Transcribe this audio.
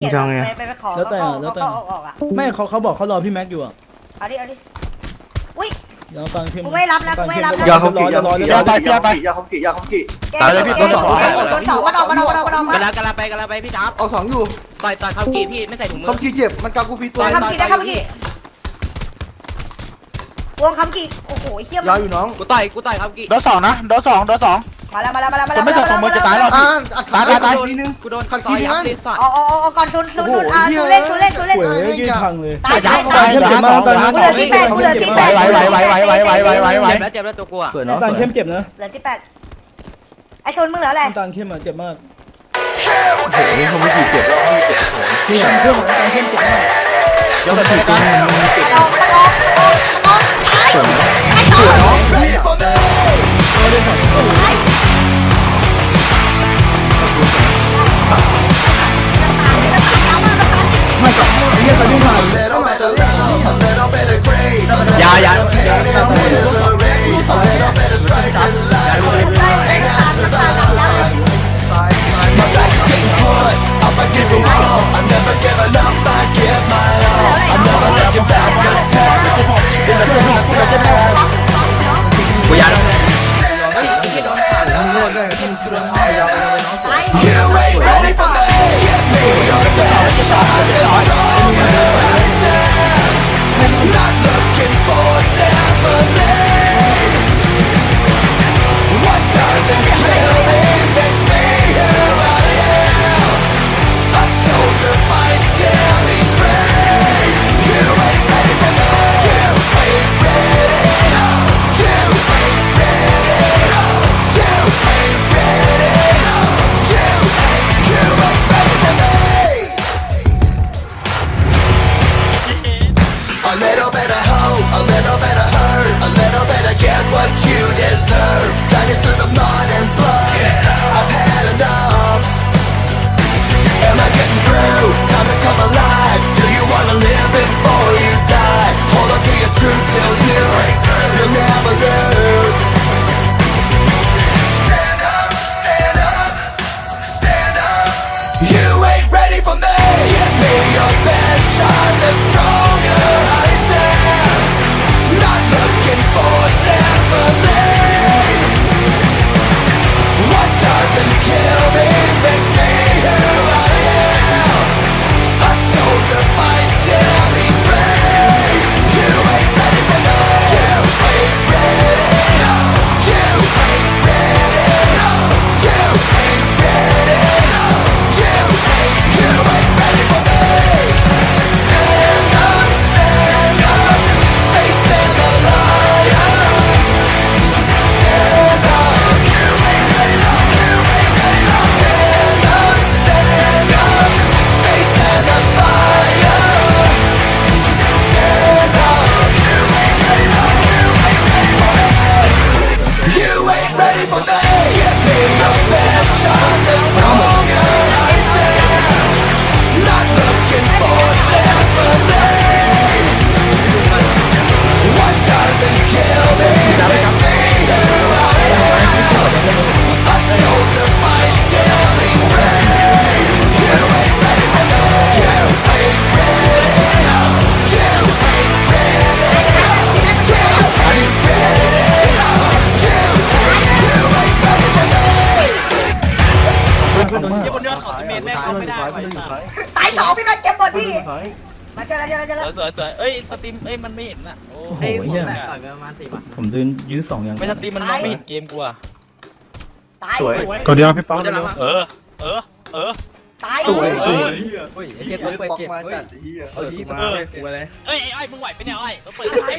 เขียนทำไงไปไปไปขอแล้วแต่เขาแล้วแต่ เขาออกออกอะไม่เขาเขาบอกเขารอพี่แม็กอยู่อะเอาดิเอาดิอุ้ย เดี๋ยวฟังเข้มกูไม่รับนะกูไม่รับนะยาเขากี่ยาเขากี่ยาไปยาไปยาคอมกิยาคอมกิ แกตายเลยพี่แกโดนสอง แกโดนสองมาดอกมาดอกมาดอกมาดอกกำลังกำลังไปกำลังไปพี่ทับเอาสองอยู่ต่อยต่อยเขากี่พี่ไม่ใส่ถุงมืคออมกิเจ็บมันกากูฟีตัวได้คำกี่ได้คำกี่วงคำกี่โอ้โหเขี้ยมยาอยู่น้องกูต่อยกูต่อยเขากี่โดนสองนะโดนสองโดนสอง มาแล้วมาแล้วมาแล้วมาคแล้วนไม่ใส่ของมือจะตายหรอก อ่าอัดขาตายตายทีนึงกูโดนขัดต่อยขี้ยับมันเลยสอดเอาเอาเอาเอาก่อนชุนชุนชุนอะชุนเล่นชุนเล่นชุนเล่นหวยยืนพังเลยตายตายตาตายยเหลือห้าสองเหลือห้ากูสเหอลืงอที่แปดกูเหลือที่แปดไหวไหวไหวไหวไหวไหวไหวไหวเจ็บแล้วเจ็บแล้วตัวกูอะสวยน้ำเนาะตาลเข้มเจ็บนะเหลือที่แปดไอ้ชุนมึงเหลืออะไรน้ำตาลเข้มอะเจ็บมากโอ้โหนี่คอมกิเจ็บแล้วนี่น้ำตาลเข้มน้ำตาลเข้มเจ็บมากเดี๋ยวไปเจอกันตะกอ ย้ายกูย้ายแล้ว You ain't ready for me. Get me. this จะเมนแม่เข้าไม่ได้ซ้ายไปมันอยู่ซ้ายตายสองพี่แม็กเจ็บหมดมันอพี่ยู่ซ้ายมาเจอแล้วเจอแล้วเจอแล้วสวยสวยเอ้ยสตรีมเอ้ยมันไม่เห็นอะโอ้โอ้โหเหี้ยต่อยไปประมาณสี่บาทผมยืนยืนสองอย่างไม่สตรีมมันมองไม่เห็นเกมกูอะตาย สวยก็เดียวพี่ป๊อกเออ เออ เออ ตายสวยเออเฮ้ยไอ้เหี้ยต้องเปิดเก็บมาเฮ้ยจัดเฮียเอาที่มามาเลยกูเลยเอ้ยไอ้ไอ้มึงไหวไปเนี่ยไอ้ต้องเปิดไอ้